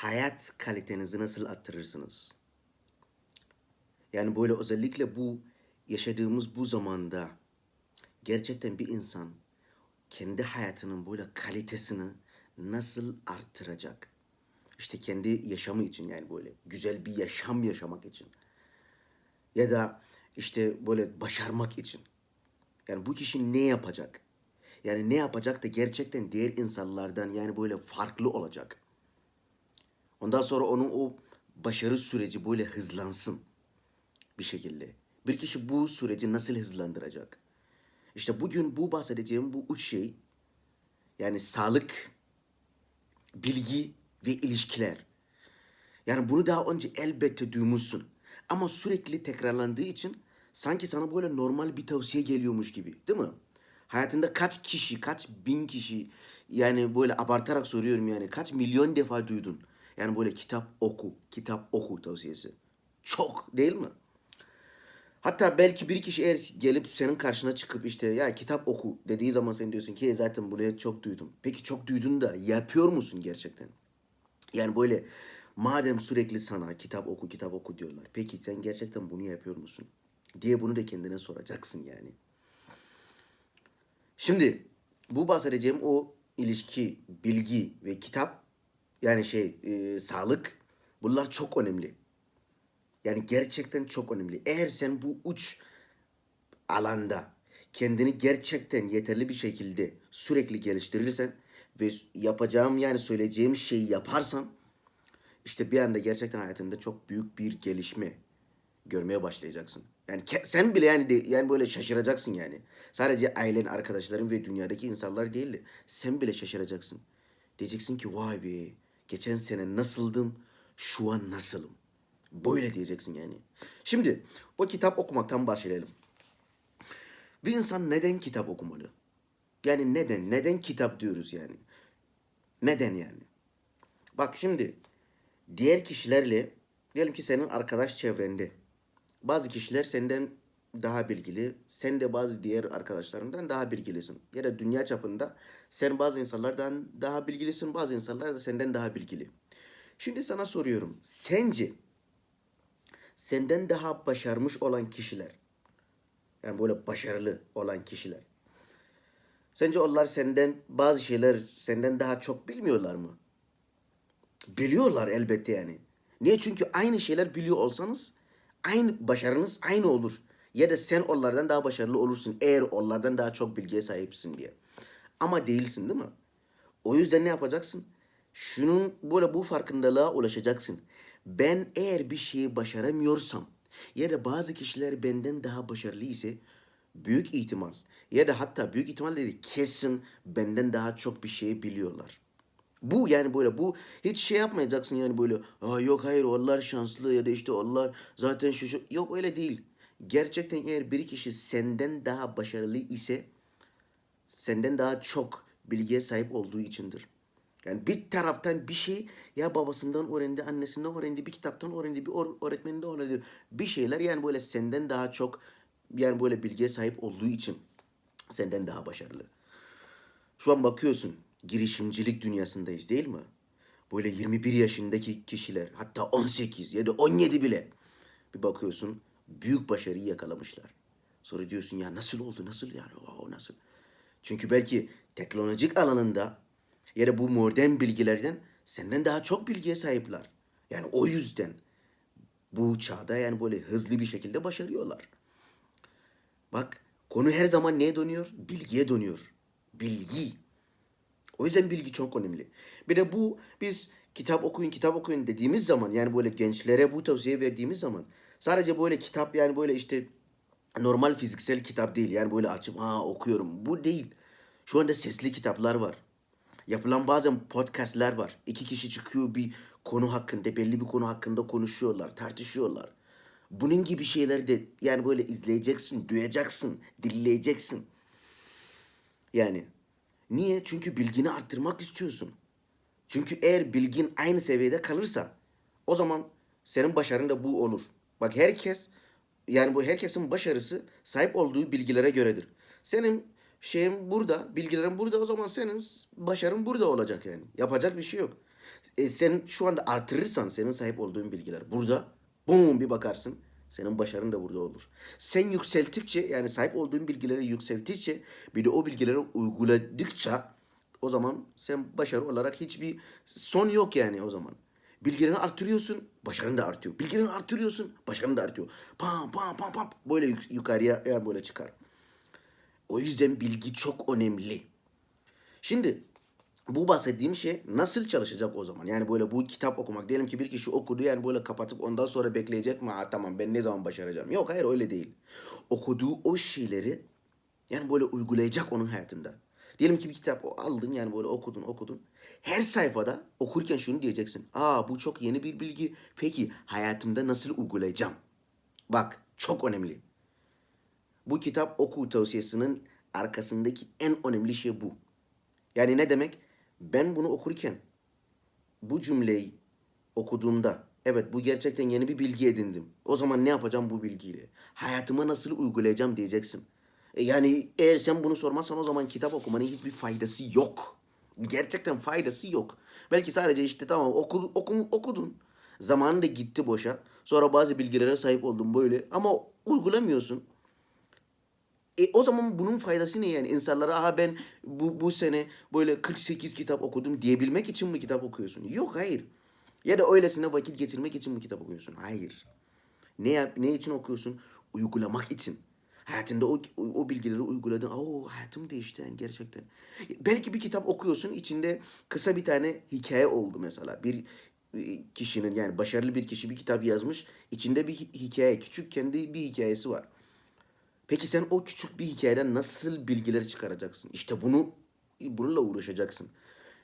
hayat kalitenizi nasıl arttırırsınız? Yani böyle özellikle bu yaşadığımız bu zamanda gerçekten bir insan kendi hayatının böyle kalitesini nasıl arttıracak? İşte kendi yaşamı için yani böyle güzel bir yaşam yaşamak için. Ya da işte böyle başarmak için. Yani bu kişi ne yapacak? Yani ne yapacak da gerçekten diğer insanlardan yani böyle farklı olacak. Ondan sonra onun o başarı süreci böyle hızlansın bir şekilde. Bir kişi bu süreci nasıl hızlandıracak? İşte bugün bu bahsedeceğim bu üç şey yani sağlık, bilgi ve ilişkiler. Yani bunu daha önce elbette duymuşsun. Ama sürekli tekrarlandığı için sanki sana böyle normal bir tavsiye geliyormuş gibi değil mi? Hayatında kaç kişi, kaç bin kişi yani böyle abartarak soruyorum yani kaç milyon defa duydun? Yani böyle kitap oku, kitap oku tavsiyesi. Çok değil mi? Hatta belki bir kişi eğer gelip senin karşına çıkıp işte ya kitap oku dediği zaman sen diyorsun ki "E, zaten buraya çok duydum. Peki çok duydun da yapıyor musun gerçekten? Yani böyle madem sürekli sana kitap oku kitap oku diyorlar. Peki sen gerçekten bunu yapıyor musun? Diye bunu da kendine soracaksın yani. Şimdi bu bahsedeceğim o ilişki, bilgi ve kitap yani şey e, sağlık bunlar çok önemli. Yani gerçekten çok önemli. Eğer sen bu uç alanda kendini gerçekten yeterli bir şekilde sürekli geliştirirsen ve yapacağım yani söyleyeceğim şeyi yaparsan işte bir anda gerçekten hayatında çok büyük bir gelişme görmeye başlayacaksın. Yani sen bile yani de, yani böyle şaşıracaksın yani. Sadece ailen, arkadaşların ve dünyadaki insanlar değil de sen bile şaşıracaksın. Diyeceksin ki vay be geçen sene nasıldım şu an nasılım. Böyle diyeceksin yani. Şimdi o kitap okumaktan başlayalım. Bir insan neden kitap okumalı? Yani neden? Neden kitap diyoruz yani? Neden yani? Bak şimdi diğer kişilerle diyelim ki senin arkadaş çevrende bazı kişiler senden daha bilgili, sen de bazı diğer arkadaşlarından daha bilgilisin. Ya da dünya çapında sen bazı insanlardan daha bilgilisin, bazı insanlar da senden daha bilgili. Şimdi sana soruyorum. Sence senden daha başarmış olan kişiler, yani böyle başarılı olan kişiler, sence onlar senden bazı şeyler senden daha çok bilmiyorlar mı? Biliyorlar elbette yani. Niye? Çünkü aynı şeyler biliyor olsanız aynı başarınız aynı olur. Ya da sen onlardan daha başarılı olursun eğer onlardan daha çok bilgiye sahipsin diye. Ama değilsin değil mi? O yüzden ne yapacaksın? Şunun böyle bu farkındalığa ulaşacaksın. Ben eğer bir şeyi başaramıyorsam ya da bazı kişiler benden daha başarılı ise büyük ihtimal ya da hatta büyük ihtimal dedi kesin benden daha çok bir şey biliyorlar. Bu yani böyle bu hiç şey yapmayacaksın yani böyle Aa, yok hayır onlar şanslı ya da işte onlar zaten şu şu yok öyle değil. Gerçekten eğer bir kişi senden daha başarılı ise senden daha çok bilgiye sahip olduğu içindir. Yani bir taraftan bir şey ya babasından öğrendi, annesinden öğrendi, bir kitaptan öğrendi, bir öğ- öğretmeninden öğrendi. Bir şeyler yani böyle senden daha çok yani böyle bilgiye sahip olduğu için senden daha başarılı. Şu an bakıyorsun girişimcilik dünyasındayız değil mi? Böyle 21 yaşındaki kişiler hatta 18 ya da 17 bile bir bakıyorsun büyük başarıyı yakalamışlar. Sonra diyorsun ya nasıl oldu nasıl yani wow nasıl? Çünkü belki teknolojik alanında ya da bu modern bilgilerden senden daha çok bilgiye sahipler. Yani o yüzden bu çağda yani böyle hızlı bir şekilde başarıyorlar. Bak konu her zaman neye dönüyor? Bilgiye dönüyor. Bilgi. O yüzden bilgi çok önemli. Bir de bu biz kitap okuyun kitap okuyun dediğimiz zaman yani böyle gençlere bu tavsiye verdiğimiz zaman sadece böyle kitap yani böyle işte normal fiziksel kitap değil. Yani böyle açıp ha okuyorum. Bu değil. Şu anda sesli kitaplar var. Yapılan bazen podcastler var. İki kişi çıkıyor bir konu hakkında, belli bir konu hakkında konuşuyorlar, tartışıyorlar. Bunun gibi şeyleri de yani böyle izleyeceksin, duyacaksın, dinleyeceksin. Yani niye? Çünkü bilgini arttırmak istiyorsun. Çünkü eğer bilgin aynı seviyede kalırsa o zaman senin başarın da bu olur. Bak herkes yani bu herkesin başarısı sahip olduğu bilgilere göredir. Senin şeyin burada, bilgilerin burada o zaman senin başarın burada olacak yani. Yapacak bir şey yok. E, sen şu anda artırırsan senin sahip olduğun bilgiler burada bum bir bakarsın senin başarın da burada olur. Sen yükselttikçe yani sahip olduğun bilgileri yükselttikçe bir de o bilgileri uyguladıkça o zaman sen başarı olarak hiçbir son yok yani o zaman. Bilgilerini artırıyorsun, başarın da artıyor. Bilgilerini artırıyorsun, başarın da artıyor. Pam pam pam pam böyle yuk- yukarıya yani böyle çıkar. O yüzden bilgi çok önemli. Şimdi bu bahsettiğim şey nasıl çalışacak o zaman? Yani böyle bu kitap okumak. Diyelim ki bir kişi okudu yani böyle kapatıp ondan sonra bekleyecek mi? Ha, tamam ben ne zaman başaracağım? Yok hayır öyle değil. Okuduğu o şeyleri yani böyle uygulayacak onun hayatında. Diyelim ki bir kitap aldın yani böyle okudun okudun. Her sayfada okurken şunu diyeceksin. Aa bu çok yeni bir bilgi. Peki hayatımda nasıl uygulayacağım? Bak çok önemli. Bu kitap oku tavsiyesinin arkasındaki en önemli şey bu. Yani ne demek? Ben bunu okurken bu cümleyi okuduğumda evet bu gerçekten yeni bir bilgi edindim. O zaman ne yapacağım bu bilgiyle? Hayatıma nasıl uygulayacağım diyeceksin. E yani eğer sen bunu sormazsan o zaman kitap okumanın hiçbir faydası yok. Gerçekten faydası yok. Belki sadece işte tamam oku, oku, okudun. Zamanın da gitti boşa. Sonra bazı bilgilere sahip oldun böyle ama uygulamıyorsun. E o zaman bunun faydası ne yani? İnsanlara aha ben bu, bu sene böyle 48 kitap okudum diyebilmek için mi kitap okuyorsun? Yok hayır. Ya da öylesine vakit geçirmek için mi kitap okuyorsun? Hayır. Ne yap, ne için okuyorsun? Uygulamak için. Hayatında o, o, o bilgileri uyguladın. Oo hayatım değişti yani gerçekten. Belki bir kitap okuyorsun içinde kısa bir tane hikaye oldu mesela. Bir e, kişinin yani başarılı bir kişi bir kitap yazmış. İçinde bir hi- hikaye, küçük kendi bir hikayesi var. Peki sen o küçük bir hikayeden nasıl bilgiler çıkaracaksın? İşte bunu bununla uğraşacaksın.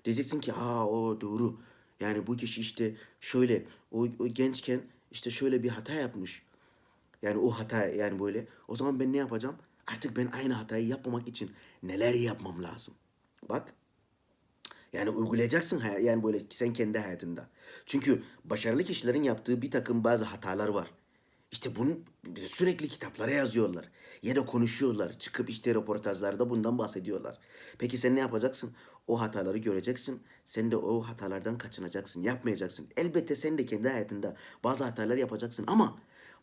Diyeceksin ki ha o doğru. Yani bu kişi işte şöyle o, o gençken işte şöyle bir hata yapmış. Yani o hata yani böyle. O zaman ben ne yapacağım? Artık ben aynı hatayı yapmamak için neler yapmam lazım? Bak yani uygulayacaksın yani böyle sen kendi hayatında. Çünkü başarılı kişilerin yaptığı bir takım bazı hatalar var. İşte bunu sürekli kitaplara yazıyorlar. Ya da konuşuyorlar. Çıkıp işte röportajlarda bundan bahsediyorlar. Peki sen ne yapacaksın? O hataları göreceksin. Sen de o hatalardan kaçınacaksın. Yapmayacaksın. Elbette sen de kendi hayatında bazı hatalar yapacaksın ama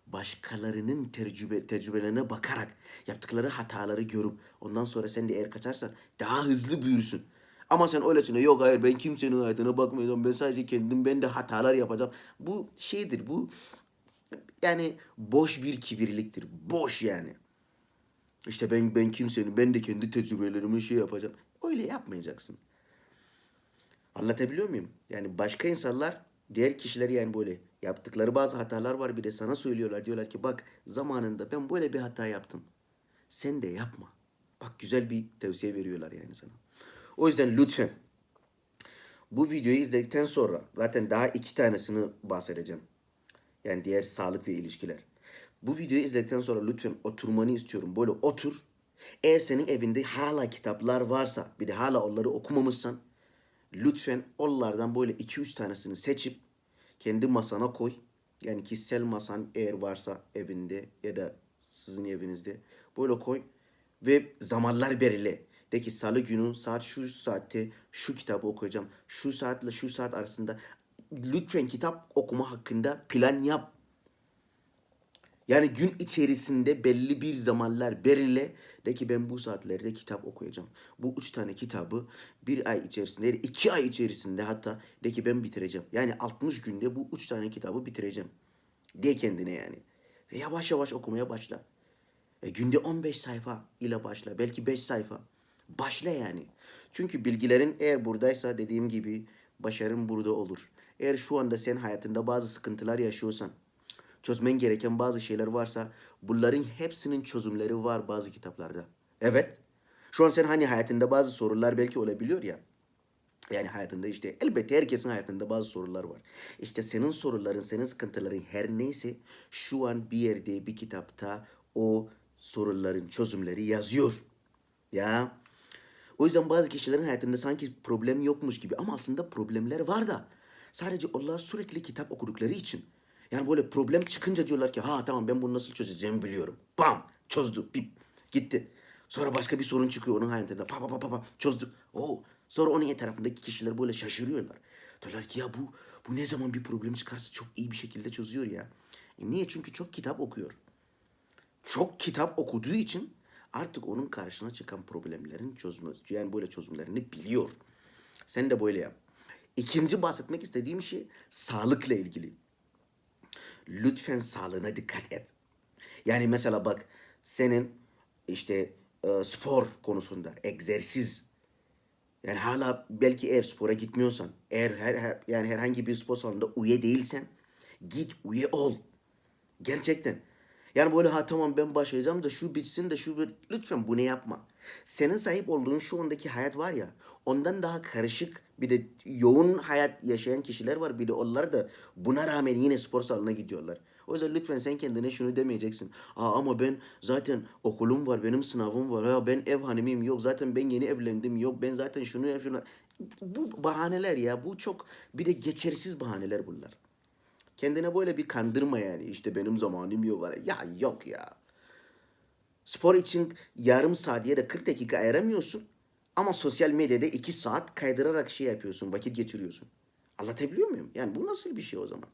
başkalarının tecrübe, tecrübelerine bakarak yaptıkları hataları görüp ondan sonra sen de eğer kaçarsan daha hızlı büyürsün. Ama sen öylesine yok hayır ben kimsenin hayatına bakmayacağım. Ben sadece kendim ben de hatalar yapacağım. Bu şeydir bu yani boş bir kibirliktir. Boş yani. İşte ben ben kimsenin ben de kendi tecrübelerimi şey yapacağım. Öyle yapmayacaksın. Anlatabiliyor muyum? Yani başka insanlar diğer kişiler yani böyle yaptıkları bazı hatalar var bir de sana söylüyorlar. Diyorlar ki bak zamanında ben böyle bir hata yaptım. Sen de yapma. Bak güzel bir tavsiye veriyorlar yani sana. O yüzden lütfen bu videoyu izledikten sonra zaten daha iki tanesini bahsedeceğim. Yani diğer sağlık ve ilişkiler. Bu videoyu izledikten sonra lütfen oturmanı istiyorum. Böyle otur. Eğer senin evinde hala kitaplar varsa bir de hala onları okumamışsan lütfen onlardan böyle 2-3 tanesini seçip kendi masana koy. Yani kişisel masan eğer varsa evinde ya da sizin evinizde böyle koy ve zamanlar belirle. De ki salı günü saat şu saatte şu kitabı okuyacağım. Şu saatle şu saat arasında lütfen kitap okuma hakkında plan yap. Yani gün içerisinde belli bir zamanlar belirle. De ki ben bu saatlerde kitap okuyacağım. Bu üç tane kitabı bir ay içerisinde, iki ay içerisinde hatta de ki ben bitireceğim. Yani 60 günde bu üç tane kitabı bitireceğim. De kendine yani. Ve yavaş yavaş okumaya başla. E, günde 15 sayfa ile başla. Belki 5 sayfa. Başla yani. Çünkü bilgilerin eğer buradaysa dediğim gibi başarın burada olur. Eğer şu anda sen hayatında bazı sıkıntılar yaşıyorsan, çözmen gereken bazı şeyler varsa bunların hepsinin çözümleri var bazı kitaplarda. Evet. Şu an sen hani hayatında bazı sorular belki olabiliyor ya. Yani hayatında işte elbette herkesin hayatında bazı sorular var. İşte senin soruların, senin sıkıntıların her neyse şu an bir yerde bir kitapta o soruların çözümleri yazıyor. Ya. O yüzden bazı kişilerin hayatında sanki problem yokmuş gibi ama aslında problemler var da. Sadece onlar sürekli kitap okudukları için. Yani böyle problem çıkınca diyorlar ki ha tamam ben bunu nasıl çözeceğimi biliyorum. Bam çözdü bip gitti. Sonra başka bir sorun çıkıyor onun hayatında. Pa pa pa pa pa çözdü. Oo. Sonra onun etrafındaki kişiler böyle şaşırıyorlar. Diyorlar ki ya bu bu ne zaman bir problem çıkarsa çok iyi bir şekilde çözüyor ya. E niye? Çünkü çok kitap okuyor. Çok kitap okuduğu için artık onun karşına çıkan problemlerin çözümü, yani böyle çözümlerini biliyor. Sen de böyle yap. İkinci bahsetmek istediğim şey sağlıkla ilgili. Lütfen sağlığına dikkat et. Yani mesela bak senin işte e, spor konusunda egzersiz yani hala belki eğer spora gitmiyorsan, eğer her, her yani herhangi bir spor salonunda üye değilsen git üye ol. Gerçekten. Yani böyle ha tamam ben başlayacağım da şu bitsin de şu bir... Lütfen bunu yapma. Senin sahip olduğun şu andaki hayat var ya ondan daha karışık bir de yoğun hayat yaşayan kişiler var. Bir de onlar da buna rağmen yine spor salonuna gidiyorlar. O yüzden lütfen sen kendine şunu demeyeceksin. Aa ama ben zaten okulum var, benim sınavım var. Ya ben ev hanımıyım. Yok zaten ben yeni evlendim. Yok ben zaten şunu yap şunu. Bu bahaneler ya. Bu çok bir de geçersiz bahaneler bunlar. Kendine böyle bir kandırma yani. İşte benim zamanım yok. var. Ya yok ya. Spor için yarım saat ya da 40 dakika ayıramıyorsun. Ama sosyal medyada 2 saat kaydırarak şey yapıyorsun, vakit geçiriyorsun. Anlatabiliyor muyum? Yani bu nasıl bir şey o zaman?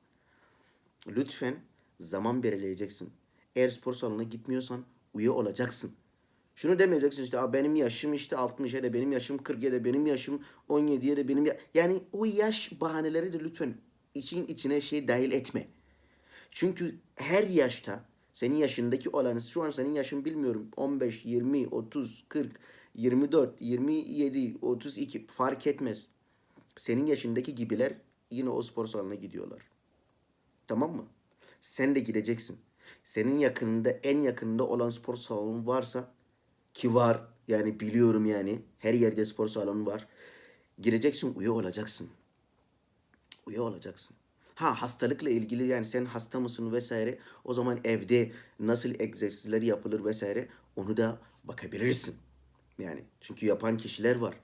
Lütfen zaman belirleyeceksin. Eğer spor salonuna gitmiyorsan üye olacaksın. Şunu demeyeceksin işte "Aa, benim yaşım işte 60 ya da benim yaşım 40 ya da benim yaşım 17 ya da benim ya... Yani o yaş bahaneleri de lütfen için içine şey dahil etme. Çünkü her yaşta senin yaşındaki olanı şu an senin yaşın bilmiyorum 15, 20, 30, 40, 24, 27, 32 fark etmez. Senin yaşındaki gibiler yine o spor salonuna gidiyorlar. Tamam mı? Sen de gideceksin. Senin yakınında en yakınında olan spor salonu varsa ki var yani biliyorum yani her yerde spor salonu var. Gireceksin üye olacaksın. Üye olacaksın. Ha hastalıkla ilgili yani sen hasta mısın vesaire o zaman evde nasıl egzersizler yapılır vesaire onu da bakabilirsin. Yani çünkü yapan kişiler var.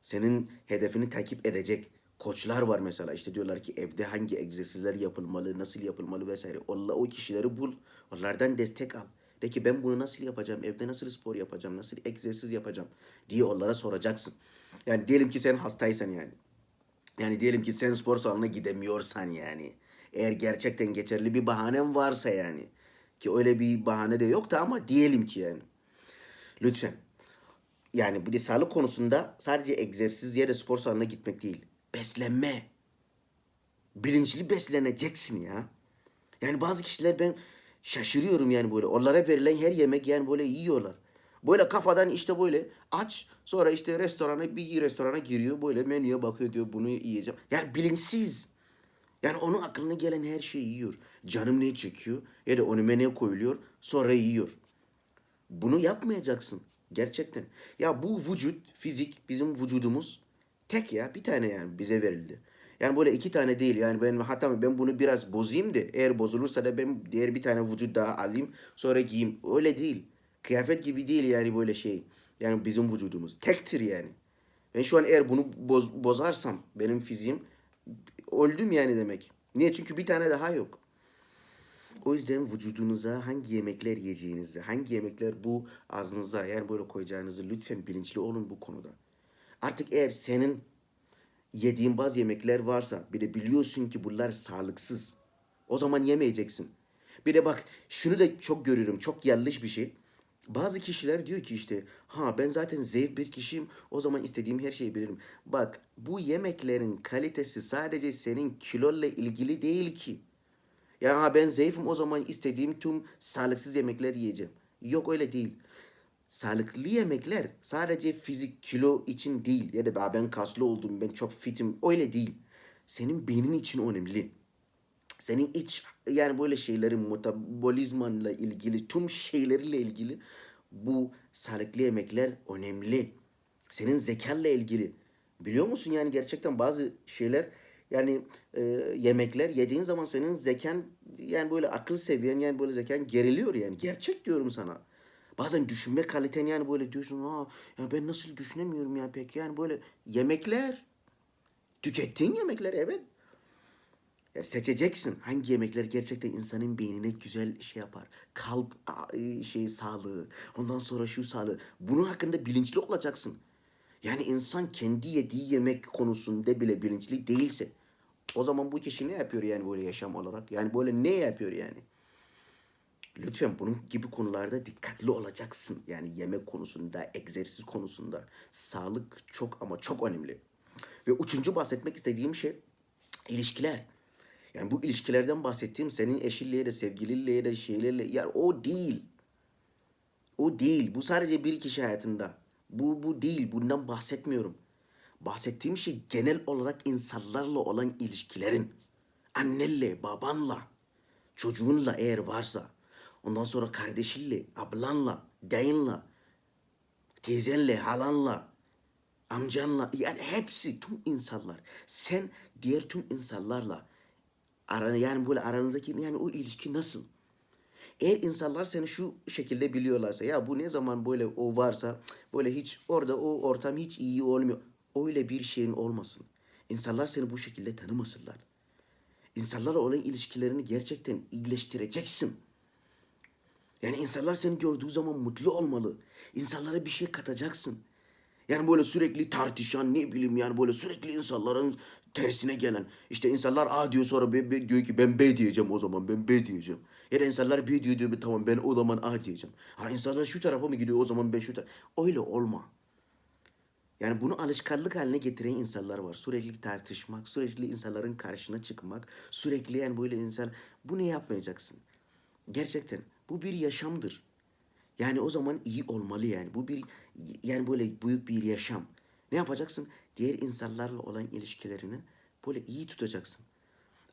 Senin hedefini takip edecek koçlar var mesela. İşte diyorlar ki evde hangi egzersizler yapılmalı, nasıl yapılmalı vesaire. Onlar o kişileri bul. Onlardan destek al. De ki ben bunu nasıl yapacağım, evde nasıl spor yapacağım, nasıl egzersiz yapacağım diye onlara soracaksın. Yani diyelim ki sen hastaysan yani. Yani diyelim ki sen spor salonuna gidemiyorsan yani. Eğer gerçekten geçerli bir bahanen varsa yani. Ki öyle bir bahane de yoktu ama diyelim ki yani. Lütfen. Yani bir de sağlık konusunda sadece egzersiz ya da spor salonuna gitmek değil. Beslenme. Bilinçli besleneceksin ya. Yani bazı kişiler ben şaşırıyorum yani böyle. Onlara verilen her yemek yani böyle yiyorlar. Böyle kafadan işte böyle aç sonra işte restorana bir restorana giriyor böyle menüye bakıyor diyor bunu yiyeceğim. Yani bilinçsiz. Yani onun aklına gelen her şeyi yiyor. Canım ne çekiyor ya da önüme ne koyuluyor sonra yiyor. Bunu yapmayacaksın gerçekten. Ya bu vücut, fizik, bizim vücudumuz tek ya bir tane yani bize verildi. Yani böyle iki tane değil yani ben hatta ben bunu biraz bozayım da eğer bozulursa da ben diğer bir tane vücut daha alayım sonra giyeyim. Öyle değil. Kıyafet gibi değil yani böyle şey. Yani bizim vücudumuz tektir yani. Ben şu an eğer bunu boz, bozarsam benim fiziğim öldüm yani demek. Niye? Çünkü bir tane daha yok. O yüzden vücudunuza hangi yemekler yiyeceğinizi, hangi yemekler bu ağzınıza yani böyle koyacağınızı lütfen bilinçli olun bu konuda. Artık eğer senin yediğin bazı yemekler varsa bir de biliyorsun ki bunlar sağlıksız. O zaman yemeyeceksin. Bir de bak şunu da çok görüyorum. Çok yanlış bir şey. Bazı kişiler diyor ki işte ha ben zaten zayıf bir kişiyim o zaman istediğim her şeyi bilirim. Bak bu yemeklerin kalitesi sadece senin kilolla ilgili değil ki. Ya ha ben zayıfım o zaman istediğim tüm sağlıksız yemekler yiyeceğim. Yok öyle değil. Sağlıklı yemekler sadece fizik kilo için değil ya da "Aa, ben kaslı oldum ben çok fitim öyle değil. Senin beynin için önemli. Senin iç yani böyle şeylerin metabolizmanla ilgili tüm şeylerle ilgili bu sağlıklı yemekler önemli. Senin zekanla ilgili. Biliyor musun yani gerçekten bazı şeyler yani e, yemekler yediğin zaman senin zekan yani böyle akıl seviyen yani böyle zekan geriliyor yani. Gerçek diyorum sana. Bazen düşünme kaliten yani böyle diyorsun ha ya ben nasıl düşünemiyorum ya pek yani böyle yemekler tükettiğin yemekler evet. Ya seçeceksin hangi yemekler gerçekten insanın beynine güzel şey yapar. Kalp e, şey sağlığı, ondan sonra şu sağlığı. Bunun hakkında bilinçli olacaksın. Yani insan kendi yediği yemek konusunda bile bilinçli değilse o zaman bu kişi ne yapıyor yani böyle yaşam olarak? Yani böyle ne yapıyor yani? Lütfen bunun gibi konularda dikkatli olacaksın. Yani yemek konusunda, egzersiz konusunda. Sağlık çok ama çok önemli. Ve üçüncü bahsetmek istediğim şey ilişkiler. Yani bu ilişkilerden bahsettiğim senin eşinle de sevgiliyle de şeylerle yani o değil. O değil. Bu sadece bir kişi hayatında. Bu bu değil. Bundan bahsetmiyorum. Bahsettiğim şey genel olarak insanlarla olan ilişkilerin. Annenle, babanla, çocuğunla eğer varsa. Ondan sonra kardeşinle, ablanla, dayınla, teyzenle, halanla, amcanla yani hepsi tüm insanlar. Sen diğer tüm insanlarla aran yani böyle aranızdaki yani o ilişki nasıl? Eğer insanlar seni şu şekilde biliyorlarsa ya bu ne zaman böyle o varsa böyle hiç orada o ortam hiç iyi olmuyor. Öyle bir şeyin olmasın. İnsanlar seni bu şekilde tanımasınlar. İnsanlarla olan ilişkilerini gerçekten iyileştireceksin. Yani insanlar seni gördüğü zaman mutlu olmalı. İnsanlara bir şey katacaksın. Yani böyle sürekli tartışan ne bileyim yani böyle sürekli insanların tersine gelen. işte insanlar A diyor sonra B, B diyor ki ben B diyeceğim o zaman ben B diyeceğim. Ya da insanlar B diyor diyor tamam ben o zaman A diyeceğim. Ha insanlar şu tarafa mı gidiyor o zaman ben şu tarafa. Öyle olma. Yani bunu alışkanlık haline getiren insanlar var. Sürekli tartışmak, sürekli insanların karşına çıkmak, sürekli yani böyle insan bunu yapmayacaksın. Gerçekten bu bir yaşamdır. Yani o zaman iyi olmalı yani. Bu bir yani böyle büyük bir yaşam. Ne yapacaksın? Diğer insanlarla olan ilişkilerini böyle iyi tutacaksın.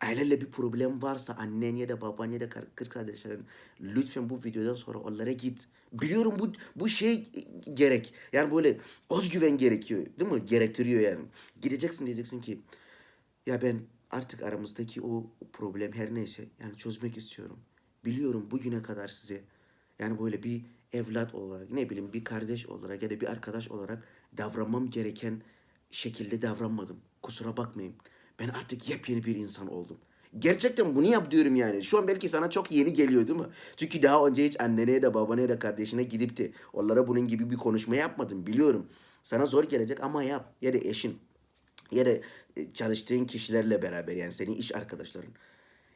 Aileyle bir problem varsa annen ya da baban ya da kız kardeşlerin lütfen bu videodan sonra onlara git. Biliyorum bu bu şey gerek. Yani böyle özgüven gerekiyor değil mi? Gerektiriyor yani. Gideceksin diyeceksin ki ya ben artık aramızdaki o problem her neyse yani çözmek istiyorum. Biliyorum bugüne kadar size yani böyle bir evlat olarak ne bileyim bir kardeş olarak ya da bir arkadaş olarak davranmam gereken şekilde davranmadım. Kusura bakmayın. Ben artık yepyeni bir insan oldum. Gerçekten bunu yap diyorum yani. Şu an belki sana çok yeni geliyor değil mi? Çünkü daha önce hiç annene da babana ya da kardeşine gidip de onlara bunun gibi bir konuşma yapmadın biliyorum. Sana zor gelecek ama yap. Ya da eşin ya da e, çalıştığın kişilerle beraber yani senin iş arkadaşların.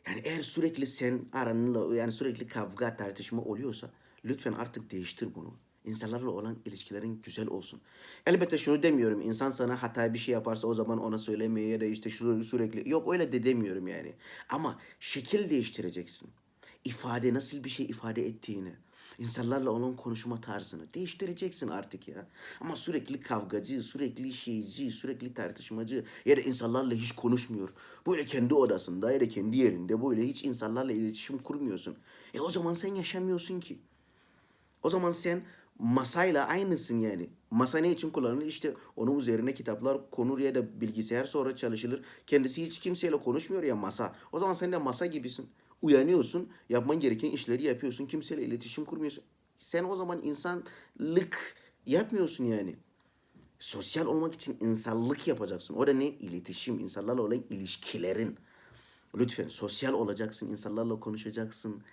Yani eğer sürekli sen aranla yani sürekli kavga tartışma oluyorsa lütfen artık değiştir bunu. İnsanlarla olan ilişkilerin güzel olsun. Elbette şunu demiyorum. İnsan sana hata bir şey yaparsa o zaman ona söylemeye ya da işte şu sürekli yok öyle de demiyorum yani. Ama şekil değiştireceksin. İfade nasıl bir şey ifade ettiğini, insanlarla olan konuşma tarzını değiştireceksin artık ya. Ama sürekli kavgacı, sürekli şeyci, sürekli tartışmacı ya da insanlarla hiç konuşmuyor. Böyle kendi odasında ya da kendi yerinde böyle hiç insanlarla iletişim kurmuyorsun. E o zaman sen yaşamıyorsun ki. O zaman sen masayla aynısın yani. Masa ne için kullanılır? İşte onun üzerine kitaplar konur ya da bilgisayar sonra çalışılır. Kendisi hiç kimseyle konuşmuyor ya masa. O zaman sen de masa gibisin. Uyanıyorsun, yapman gereken işleri yapıyorsun. Kimseyle iletişim kurmuyorsun. Sen o zaman insanlık yapmıyorsun yani. Sosyal olmak için insanlık yapacaksın. O da ne? İletişim, insanlarla olan ilişkilerin. Lütfen sosyal olacaksın, insanlarla konuşacaksın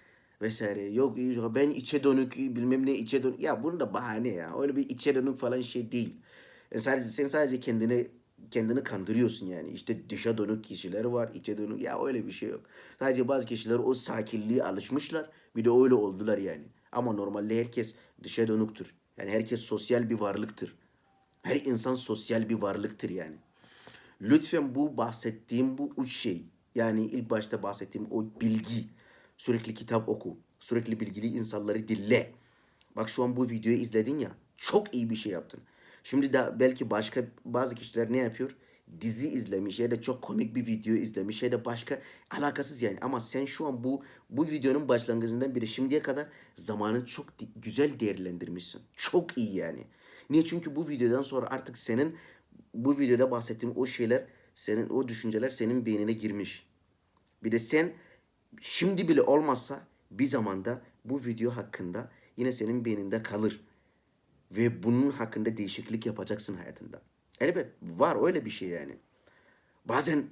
vesaire. Yok ben içe dönük bilmem ne içe dönük. Ya bunun da bahane ya. Öyle bir içe dönük falan şey değil. Yani sadece, sen sadece kendini kendini kandırıyorsun yani. İşte dışa dönük kişiler var, içe dönük. Ya öyle bir şey yok. Sadece bazı kişiler o sakinliğe alışmışlar. Bir de öyle oldular yani. Ama normalde herkes dışa dönüktür. Yani herkes sosyal bir varlıktır. Her insan sosyal bir varlıktır yani. Lütfen bu bahsettiğim bu üç şey yani ilk başta bahsettiğim o bilgi sürekli kitap oku sürekli bilgili insanları dinle. Bak şu an bu videoyu izledin ya çok iyi bir şey yaptın. Şimdi de belki başka bazı kişiler ne yapıyor? Dizi izlemiş ya da çok komik bir video izlemiş ya da başka alakasız yani. Ama sen şu an bu bu videonun başlangıcından beri şimdiye kadar zamanı çok güzel değerlendirmişsin. Çok iyi yani. Niye? Çünkü bu videodan sonra artık senin bu videoda bahsettiğim o şeyler senin o düşünceler senin beynine girmiş. Bir de sen şimdi bile olmazsa bir zamanda bu video hakkında yine senin beyninde kalır. Ve bunun hakkında değişiklik yapacaksın hayatında. Elbet var öyle bir şey yani. Bazen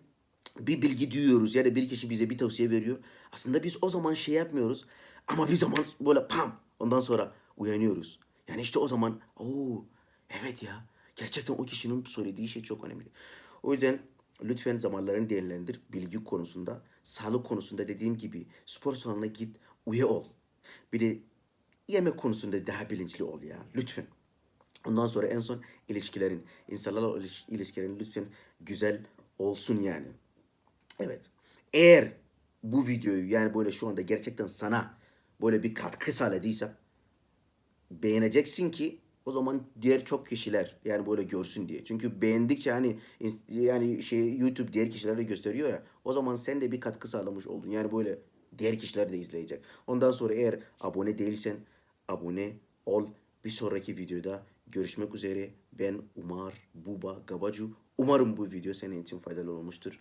bir bilgi duyuyoruz ya da bir kişi bize bir tavsiye veriyor. Aslında biz o zaman şey yapmıyoruz. Ama bir zaman böyle pam ondan sonra uyanıyoruz. Yani işte o zaman o evet ya Gerçekten o kişinin söylediği şey çok önemli. O yüzden lütfen zamanlarını değerlendir. Bilgi konusunda, sağlık konusunda dediğim gibi spor salonuna git, üye ol. Bir de yemek konusunda daha bilinçli ol ya. Lütfen. Ondan sonra en son ilişkilerin, insanlarla iliş- ilişkilerin lütfen güzel olsun yani. Evet. Eğer bu videoyu yani böyle şu anda gerçekten sana böyle bir katkı sağladıysa beğeneceksin ki o zaman diğer çok kişiler yani böyle görsün diye. Çünkü beğendikçe hani yani şey YouTube diğer kişilere gösteriyor ya. O zaman sen de bir katkı sağlamış oldun. Yani böyle diğer kişiler de izleyecek. Ondan sonra eğer abone değilsen abone ol. Bir sonraki videoda görüşmek üzere. Ben Umar Buba Gabacu. Umarım bu video senin için faydalı olmuştur.